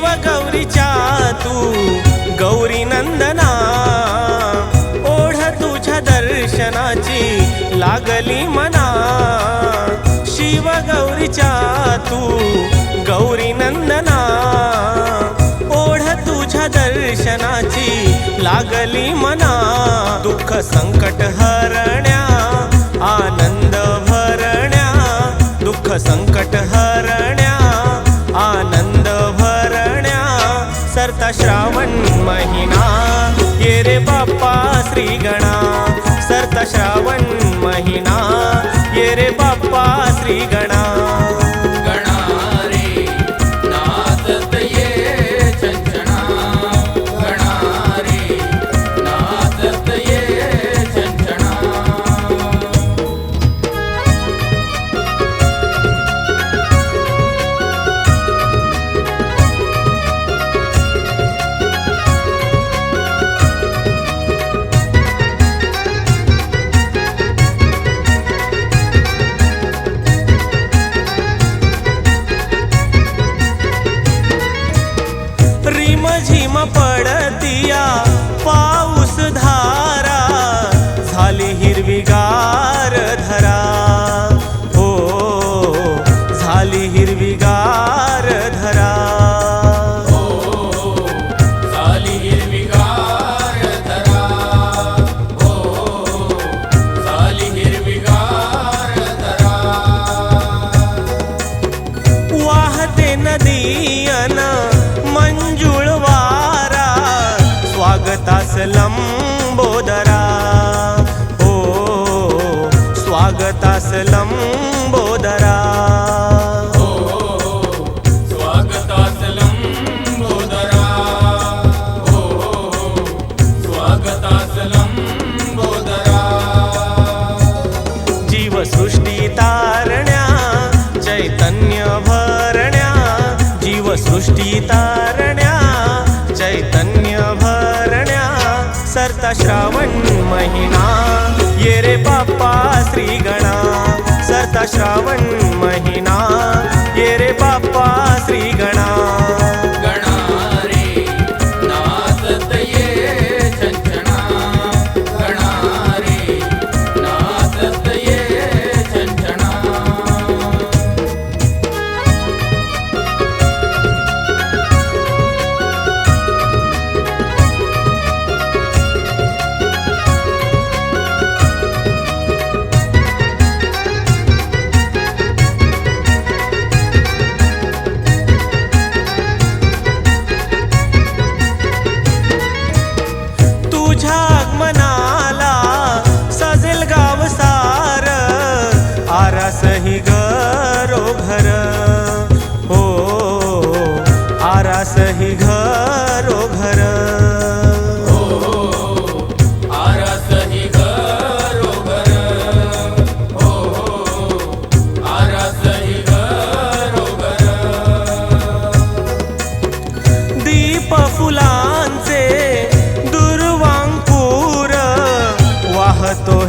शिव गौरीच्या तू गौरी नंदना. ओढ तुझ्या दर्शनाची लागली मना. शिव गौरीच्या तू गौरी नंदना. ओढ तुझ्या दर्शनाची लागली मना. दुःख संकट हरण्या आनंद भरण्या. दुःख संकट हरण्या आनंद सरता श्रावण महिना. ये रे बाप्पा श्री गणा सरता श्रावण महिना. ये रे बाप्पा श्री गणा वाहते सरता श्रावण महिना। ये रे बाप्पा श्री गणा सरता श्रावण महिना।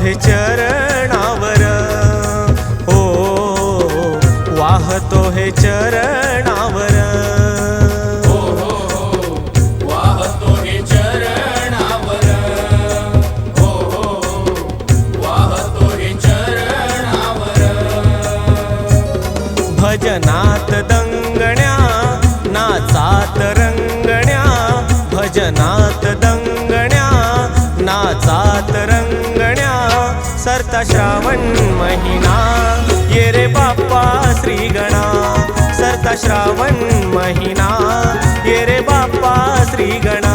वाहतो हे चरणावर. हो वाहतो हे चरणावर. वाहतो सरता श्रावण महिना. ये रे बाप्पा श्री गणा सरता श्रावण महिना. ये रे बाप्पा श्री गणा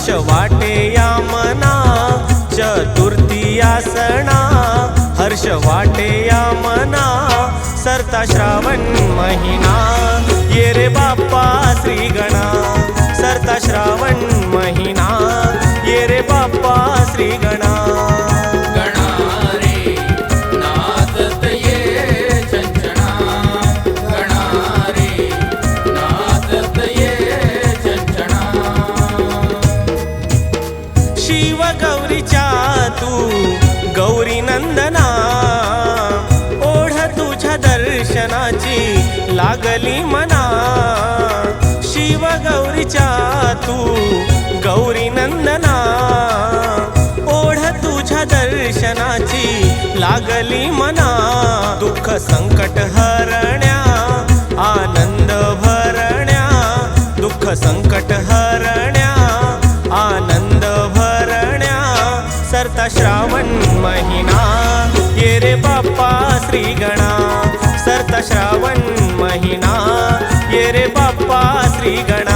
हर्ष वाटे या मना चतुर्थीया सणा हर्ष वाटे या मना सरता श्रावण महिना ये रे बाप्पा श्री गणा सरता श्रावण महिना ये रे बाप्पा श्री गणा लागली मना शिव गौरीच्या तू गौरी नंदना. ओढ तुझ्या दर्शनाची लागली मना दुःख संकट हरण्या आनंद भरण्या. दुःख संकट हरण्या आनंद भरण्या. सरता श्रावण महिना ये रे बाप्पा श्रीगणा. सरता श्रावण रे बाप्पा श्री गण